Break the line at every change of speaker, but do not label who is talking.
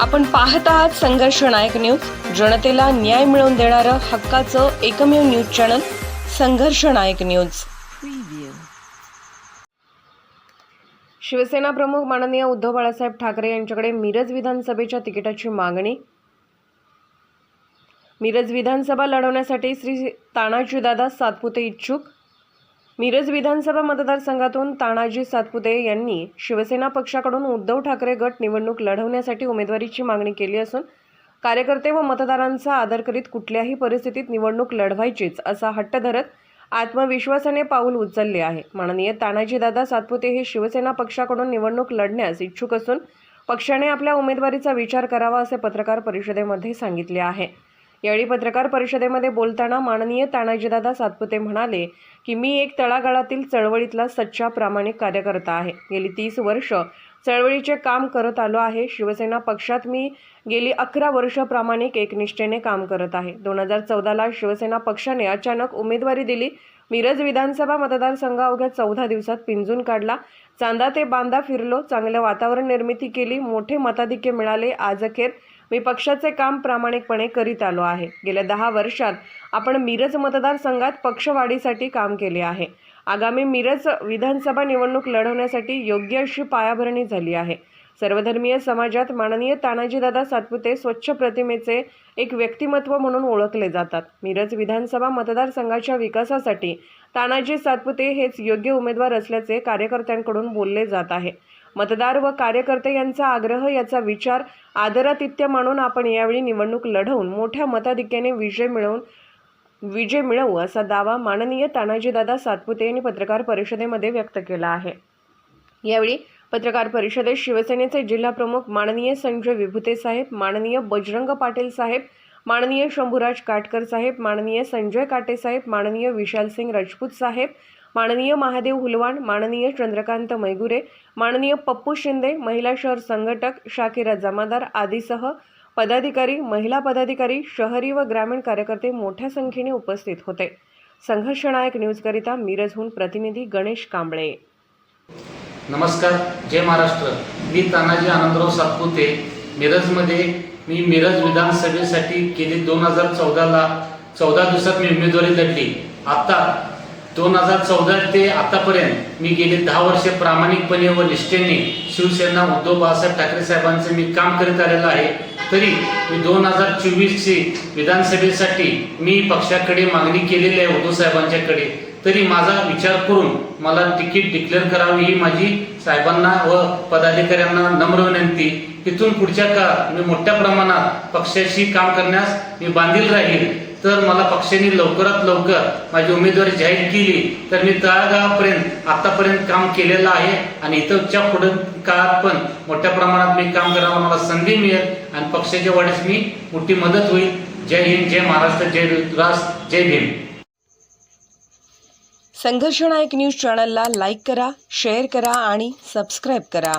आपण पाहत आहात संघर्ष नायक न्यूज. जनतेला न्याय मिळवून देणारं हक्काचं एकमेव न्यूज चॅनल संघर्ष नायक न्यूज. शिवसेना प्रमुख माननीय उद्धव बाळासाहेब ठाकरे यांच्याकडे मिरज विधानसभेच्या तिकिटाची मागणी. मिरज विधानसभा लढवण्यासाठी श्री तानाजीदादा सातपुते इच्छुक. मिरज विधानसभा मतदारसंघातून तानाजी सातपुते यांनी शिवसेना पक्षाकडून उद्धव ठाकरे गट निवडणूक लढवण्यासाठी उमेदवारीची मागणी केली असून कार्यकर्ते व मतदारांचा आदर करीत कुठल्याही परिस्थितीत निवडणूक लढवायचीच असा हट्ट धरत आत्मविश्वासाने पाऊल उचलले आहे. माननीय तानाजीदादा सातपुते हे शिवसेना पक्षाकडून निवडणूक लढण्यास इच्छुक असून पक्षाने आपल्या उमेदवारीचा विचार करावा असे पत्रकार परिषदेमध्ये सांगितले आहे. यावेळी पत्रकार परिषदेमध्ये बोलताना माननीय तानाजीदादा सातपुते म्हणाले की मी एक तळागाळातील चळवळीतला सच्चा प्रामाणिक कार्यकर्ता आहे. गेली तीस वर्ष चळवळीचे काम करत आलो आहे. शिवसेना पक्षात मी गेली अकरा वर्ष प्रामाणिक एकनिष्ठेने काम करत आहे. दोन हजार चौदाला शिवसेना पक्षाने अचानक उमेदवारी दिली. मिरज विधानसभा मतदारसंघ अवघ्या चौदा दिवसात पिंजून काढला. चांदा ते बांदा फिरलो. चांगलं वातावरण निर्मिती केली. मोठे मताधिक्य मिळाले. आज अखेर मी पक्षाचे काम प्रामाणिकपणे करीत आलो आहे. गेल्या दहा वर्षात आपण मिरज मतदारसंघात पक्षवाढीसाठी काम केले आहे. आगामी मिरज विधानसभा निवडणूक लढवण्यासाठी योग्य अशी पायाभरणी झाली आहे. सर्वधर्मीय समाजात माननीय तानाजीदादा सातपुते स्वच्छ प्रतिमेचे एक व्यक्तिमत्व म्हणून ओळखले जातात. मिरज विधानसभा मतदारसंघाच्या विकासासाठी तानाजी सातपुते हेच योग्य उमेदवार असल्याचे कार्यकर्त्यांकडून बोलले जात आहे. मतदार व कार्यकर्ते यांचा आग्रह याचा विचार आदरातिथ्य मानून आपण यावेळी निवडणूक लढवून मोठ्या मताधिक्याने विजय मिळवून विजय मिळवू असा दावा माननीय तानाजीदादा सातपुते यांनी पत्रकार परिषदेमध्ये व्यक्त केला आहे. यावेळी पत्रकार परिषदेत शिवसेनेचे जिल्हाप्रमुख माननीय संजय विभुते साहेब माननीय बजरंग पाटील साहेब माननीय शंभूराज काटकर साहेब माननीय संजय काटे साहेब माननीय विशालसिंग राजपूत साहेब माननीय महादेव हुलवाण माननीय चंद्रकांत मैगुरे माननीय पप्पू शिंदे महिला शहर संघटक शाकिरा जमादार आदीसह पदाधिकारी महिला पदाधिकारी शहरी व ग्रामीण कार्यकर्ते मोठ्या संख्येने उपस्थित होते. संघर्षनायक न्यूजकरिता मिरजहून प्रतिनिधी गणेश कांबळे.
नमस्कार जय महाराष्ट्र. मी तानाजी आनंदराव सातपुते. मिरजमध्ये मी मिरज विधानसभेसाठी गेली दोन हजार चौदाला चौदा दिवसात मी उमेदवारी लढली. आता दोन हजार चौदा ते आतापर्यंत मी गेले दहा वर्ष प्रामाणिकपणे व निष्ठेने शिवसेना उद्धव बाळासाहेब ठाकरे साहेबांचं मी काम करीत आलेलो आहे. तरी मी दोन हजार चोवीसची विधानसभेसाठी मी पक्षाकडे मागणी केलेली आहे उद्धव साहेबांच्याकडे. तरी माझा विचार करून मला तिकीट डिक्लेअर करावी ही माझी साहेबांना व पदाधिकाऱ्यांना नम्र विनंती. तिथून पुढच्या काळात मी मोठ्या प्रमाणात पक्षाशी काम करण्यास मी बांधील राहील. तर मला पक्षाने लवकरात लवकर माझी उमेदवारी जाहीर केली. तर मी तळागाळापर्यंत आतापर्यंत काम केलेलं आहे आणि इथंच्या पुढे काळात पण मोठ्या प्रमाणात मी काम करायला मला संधी मिळेल आणि पक्षाच्या वाढीस मी मोठी मदत होईल. जय हिंद जय महाराष्ट्र जय राष्ट्र जय भीम.
संघर्षनायक न्यूज चॅनलला लाईक करा शेअर करा आणि सबस्क्राईब करा.